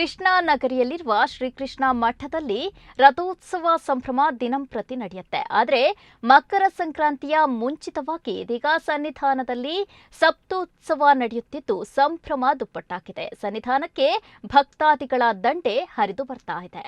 ಕೃಷ್ಣಾ ನಗರಿಯಲ್ಲಿರುವ ಶ್ರೀಕೃಷ್ಣ ಮಠದಲ್ಲಿ ರಥೋತ್ಸವ ಸಂಭ್ರಮ ದಿನಂಪ್ರತಿ ನಡೆಯುತ್ತೆ. ಆದರೆ ಮಕರ ಸಂಕ್ರಾಂತಿಯ ಮುಂಚಿತವಾಗಿ ಇದೀಗ ಸನ್ನಿಧಾನದಲ್ಲಿ ಸಪ್ತೋತ್ಸವ ನಡೆಯುತ್ತಿದ್ದು ಸಂಭ್ರಮ ದುಪ್ಪಟ್ಟಾಗಿದೆ. ಸನ್ನಿಧಾನಕ್ಕೆ ಭಕ್ತಾದಿಗಳ ದಂಡೆ ಹರಿದು ಬರ್ತಾ ಇದೆ.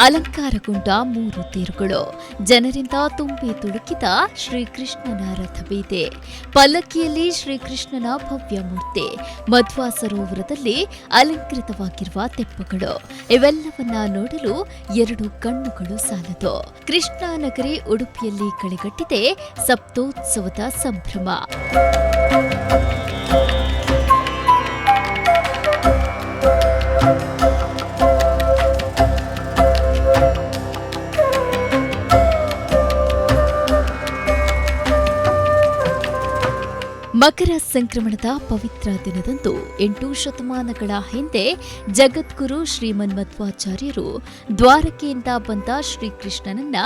ಅಲಂಕಾರಗೊಂಡ ಮೂರು ತೇರುಗಳು. ಜನರಿಂದ ತುಂಬಿ ತುಳುಕಿದ ಶ್ರೀಕೃಷ್ಣನ ರಥಬೀದೆ ಪಲ್ಲಕ್ಕಿಯಲ್ಲಿ ಶ್ರೀಕೃಷ್ಣನ ಭವ್ಯ ಮೂರ್ತಿ. ಮಧ್ವಾ ಸರೋವರದಲ್ಲಿ ಅಲಂಕೃತವಾಗಿರುವ ತೆಪ್ಪಗಳು. ಇವೆಲ್ಲವನ್ನ ನೋಡಲು ಎರಡು ಕಣ್ಣುಗಳು ಸಾಲದು. ಕೃಷ್ಣಾನಗರಿ ಉಡುಪಿಯಲ್ಲಿ ಕಳೆಗಟ್ಟಿದೆ ಸಪ್ತೋತ್ಸವದ ಸಂಭ್ರಮ. ಮಕರ ಸಂಕ್ರಮಣದ ಪವಿತ್ರ ದಿನದಂದು ಎಂಟು ಶತಮಾನಗಳ ಹಿಂದೆ ಜಗದ್ಗುರು ಶ್ರೀಮನ್ಮಧ್ವಾಚಾರ್ಯರು ದ್ವಾರಕೆಯಿಂದ ಬಂದ ಶ್ರೀಕೃಷ್ಣನನ್ನ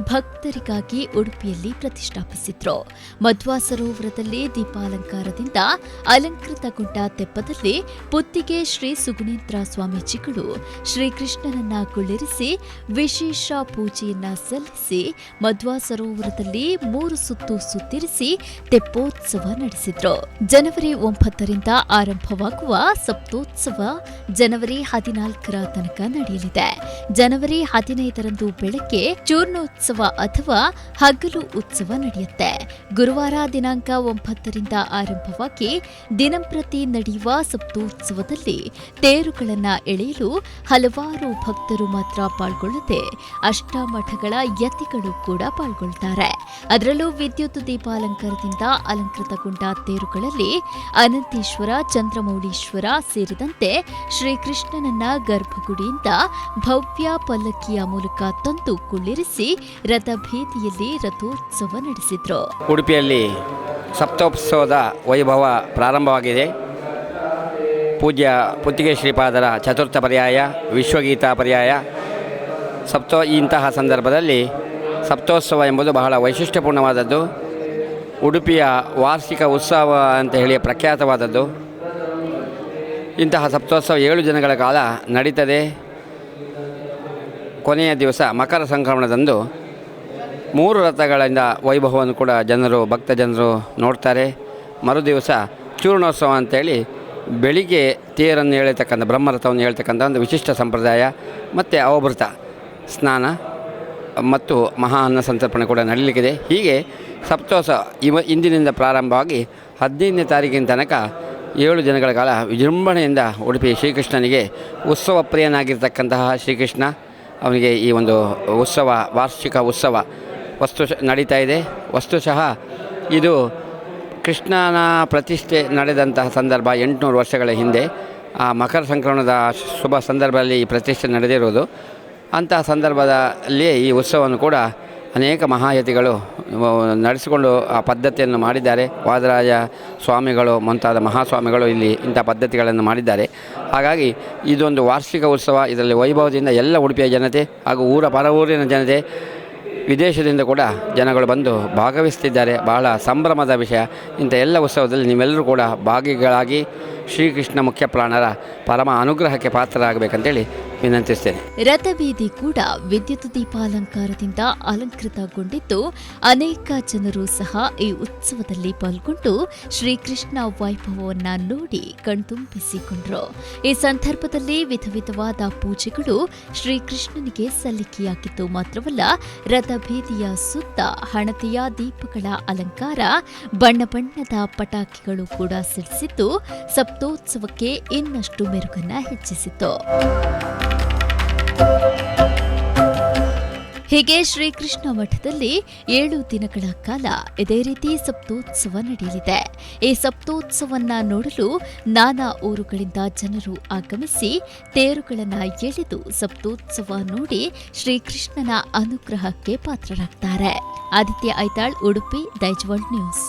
ಭಕ್ತರಿಗಾಗಿ ಉಡುಪಿಯಲ್ಲಿ ಪ್ರತಿಷ್ಠಾಪಿಸಿದ್ರು. ಮಧ್ವಾ ಸರೋವರದಲ್ಲಿ ದೀಪಾಲಂಕಾರದಿಂದ ಅಲಂಕೃತಗೊಂಡ ತೆಪ್ಪದಲ್ಲಿ ಪುತ್ತಿಗೆ ಶ್ರೀ ಸುಗುಣೇಂದ್ರ ಸ್ವಾಮೀಜಿಗಳು ಶ್ರೀಕೃಷ್ಣನನ್ನ ಕುಳ್ಳಿರಿಸಿ ವಿಶೇಷ ಪೂಜೆಯನ್ನ ಸಲ್ಲಿಸಿ ಮಧ್ವಾ ಸರೋವರದಲ್ಲಿ ಮೂರು ಸುತ್ತು ಸುತ್ತಿರಿಸಿ ತೆಪ್ಪೋತ್ಸವ ನಡೆಸಿದ್ರು. ಜನವರಿ ಒಂಬತ್ತರಿಂದ ಆರಂಭವಾಗುವ ಸಪ್ತೋತ್ಸವ ಜನವರಿ ಹದಿನಾಲ್ಕರ ತನಕ ನಡೆಯಲಿದೆ. ಜನವರಿ ಹದಿನೈದರಂದು ಬೆಳಗ್ಗೆ ಚೂರ್ಣೋತ್ಸವ ಅಥವಾ ಹಗಲು ಉತ್ಸವ ನಡೆಯುತ್ತೆ. ಗುರುವಾರ ದಿನಾಂಕ ಒಂಬತ್ತರಿಂದ ಆರಂಭವಾಗಿ ದಿನಂಪ್ರತಿ ನಡೆಯುವ ಸಪ್ತೋತ್ಸವದಲ್ಲಿ ತೇರುಗಳನ್ನ ಎಳೆಯಲು ಹಲವಾರು ಭಕ್ತರು ಮಾತ್ರ ಪಾಲ್ಗೊಳ್ಳದೆ ಅಷ್ಟಮಠಗಳ ಯತಿಗಳು ಕೂಡ ಪಾಲ್ಗೊಳ್ತಾರೆ. ಅದರಲ್ಲೂ ವಿದ್ಯುತ್ ದೀಪಾಲಂಕಾರದಿಂದ ಅಲಂಕೃತಗೊಂಡ ತೇರುಗಳಲ್ಲಿ ಅನಂತೇಶ್ವರ, ಚಂದ್ರಮೌಳೀಶ್ವರ ಸೇರಿದಂತೆ ಶ್ರೀಕೃಷ್ಣನನ್ನ ಗರ್ಭಗುಡಿಯಿಂದ ಭವ್ಯ ಪಲ್ಲಕ್ಕಿಯ ಮೂಲಕ ತಂದು ಕುಳ್ಳಿರಿಸಿ ರಥಭೇದಿಯಲ್ಲಿ ರಥೋತ್ಸವ ನಡೆಸಿದರು. ಉಡುಪಿಯಲ್ಲಿ ಸಪ್ತೋತ್ಸವದ ವೈಭವ ಪ್ರಾರಂಭವಾಗಿದೆ. ಪೂಜ್ಯ ಪುತ್ತಿಗೆ ಶ್ರೀಪಾದರ ಚತುರ್ಥ ಪರ್ಯಾಯ, ವಿಶ್ವಗೀತಾ ಪರ್ಯಾಯ. ಸಪ್ತೋ ಇಂತಹ ಸಂದರ್ಭದಲ್ಲಿ ಸಪ್ತೋತ್ಸವ ಎಂಬುದು ಬಹಳ ವೈಶಿಷ್ಟ್ಯಪೂರ್ಣವಾದದ್ದು. ಉಡುಪಿಯ ವಾರ್ಷಿಕ ಉತ್ಸವ ಅಂತ ಹೇಳಿ ಪ್ರಖ್ಯಾತವಾದದ್ದು. ಇಂತಹ ಸಪ್ತೋತ್ಸವ ಏಳು ದಿನಗಳ ಕಾಲ ನಡೀತದೆ. ಕೊನೆಯ ದಿವಸ ಮಕರ ಸಂಕ್ರಮಣದಂದು ಮೂರು ರಥಗಳಿಂದ ವೈಭವವನ್ನು ಕೂಡ ಜನರು ಭಕ್ತ ಜನರು ನೋಡ್ತಾರೆ. ಮರು ದಿವಸ ಚೂರ್ಣೋತ್ಸವ ಅಂತೇಳಿ ಬೆಳಿಗ್ಗೆ ತೇರನ್ನು ಹೇಳ್ತಕ್ಕಂಥ, ಬ್ರಹ್ಮರಥವನ್ನು ಹೇಳ್ತಕ್ಕಂಥ ಒಂದು ವಿಶಿಷ್ಟ ಸಂಪ್ರದಾಯ ಮತ್ತು ಅವಭೃತ ಸ್ನಾನ. ಮತ್ತು ಮಹಾ ಅನ್ನ ಸಂತರ್ಪಣೆ ಕೂಡ ನಡೀಲಿಕ್ಕಿದೆ. ಹೀಗೆ ಸಪ್ತೋಸ ಇವ ಇಂದಿನಿಂದ ಪ್ರಾರಂಭವಾಗಿ ಹದಿನೈದನೇ ತಾರೀಕಿನ ತನಕ ಏಳು ದಿನಗಳ ಕಾಲ ವಿಜೃಂಭಣೆಯಿಂದ ಉಡುಪಿ ಶ್ರೀಕೃಷ್ಣನಿಗೆ ಉತ್ಸವ ಪ್ರಿಯನಾಗಿರ್ತಕ್ಕಂತಹ ಶ್ರೀಕೃಷ್ಣ ಅವನಿಗೆ ಈ ಒಂದು ಉತ್ಸವ, ವಾರ್ಷಿಕ ಉತ್ಸವ ವಸ್ತು ನಡೀತಾ ಇದೆ. ವಸ್ತುಶಃ ಇದು ಕೃಷ್ಣನ ಪ್ರತಿಷ್ಠೆ ನಡೆದಂತಹ ಸಂದರ್ಭ ಎಂಟುನೂರು ವರ್ಷಗಳ ಹಿಂದೆ. ಆ ಮಕರ ಸಂಕ್ರಮಣದ ಶುಭ ಸಂದರ್ಭದಲ್ಲಿ ಈ ಪ್ರತಿಷ್ಠೆ ನಡೆದಿರುವುದು. ಅಂತಹ ಸಂದರ್ಭದಲ್ಲಿ ಈ ಉತ್ಸವವನ್ನು ಕೂಡ ಅನೇಕ ಮಹಾಯತಿಗಳು ನಡೆಸಿಕೊಂಡು ಆ ಪದ್ಧತಿಯನ್ನು ಮಾಡಿದ್ದಾರೆ. ವಾದರಾಜ ಸ್ವಾಮಿಗಳು, ಮುಂತಾದ ಮಹಾಸ್ವಾಮಿಗಳು ಇಲ್ಲಿ ಇಂಥ ಪದ್ಧತಿಗಳನ್ನು ಮಾಡಿದ್ದಾರೆ. ಹಾಗಾಗಿ ಇದೊಂದು ವಾರ್ಷಿಕ ಉತ್ಸವ. ಇದರಲ್ಲಿ ವೈಭವದಿಂದ ಎಲ್ಲ ಉಡುಪಿಯ ಜನತೆ ಹಾಗೂ ಊರ ಪರವೂರಿನ ಜನತೆ, ವಿದೇಶದಿಂದ ಕೂಡ ಜನಗಳು ಬಂದು ಭಾಗವಹಿಸ್ತಿದ್ದಾರೆ. ಬಹಳ ಸಂಭ್ರಮದ ವಿಷಯ. ಇಂಥ ಎಲ್ಲ ಉತ್ಸವದಲ್ಲಿ ನೀವೆಲ್ಲರೂ ಕೂಡ ಭಾಗಿಗಳಾಗಿ ಶ್ರೀಕೃಷ್ಣ ಮುಖ್ಯ ಪ್ರಾಣರ ಪರಮ ಅನುಗ್ರಹಕ್ಕೆ ಪಾತ್ರರಾಗಬೇಕಂತೇಳಿ ವಿನಂತಿಸ್ತೇನೆ. ರಥಬೀದಿ ಕೂಡ ವಿದ್ಯುತ್ ದೀಪಾಲಂಕಾರದಿಂದ ಅಲಂಕೃತಗೊಂಡಿದ್ದು ಅನೇಕ ಜನರು ಸಹ ಈ ಉತ್ಸವದಲ್ಲಿ ಪಾಲ್ಗೊಂಡು ಶ್ರೀಕೃಷ್ಣ ವೈಭವವನ್ನ ನೋಡಿ ಕಣ್ತುಂಬಿಸಿಕೊಂಡರು. ಈ ಸಂದರ್ಭದಲ್ಲಿ ವಿಧ ವಿಧವಾದ ಪೂಜೆಗಳು ಶ್ರೀಕೃಷ್ಣನಿಗೆ ಸಲ್ಲಿಕೆಯಾಗಿದ್ದು ಮಾತ್ರವಲ್ಲ ರಥಬೀದಿಯ ಸುತ್ತ ಹಣತೆಯ ದೀಪಗಳ ಅಲಂಕಾರ, ಬಣ್ಣ ಬಣ್ಣದ ಪಟಾಕಿಗಳು ಕೂಡ ಸಿಡಿಸಿದ್ದು ಸಪ್ತೋತ್ಸವಕ್ಕೆ ಇನ್ನಷ್ಟು ಮೆರುಗನ್ನ ಹೆಚ್ಚಿಸಿತು. ಹೀಗೆ ಶ್ರೀಕೃಷ್ಣ ಮಠದಲ್ಲಿ ಏಳು ದಿನಗಳ ಕಾಲ ಇದೇ ರೀತಿ ಸಪ್ತೋತ್ಸವ ನಡೆಯಲಿದೆ. ಈ ಸಪ್ತೋತ್ಸವವನ್ನ ನೋಡಲು ನಾನಾ ಊರುಗಳಿಂದ ಜನರು ಆಗಮಿಸಿ ತೇರುಗಳನ್ನು ಎಳೆದು ಸಪ್ತೋತ್ಸವ ನೋಡಿ ಶ್ರೀಕೃಷ್ಣನ ಅನುಗ್ರಹಕ್ಕೆ ಪಾತ್ರರಾಗ್ತಾರೆ. ಆದಿತ್ಯ ಐತಾಳ್, ಉಡುಪಿ ದೈಜ್ವಾಲ್ ನ್ಯೂಸ್.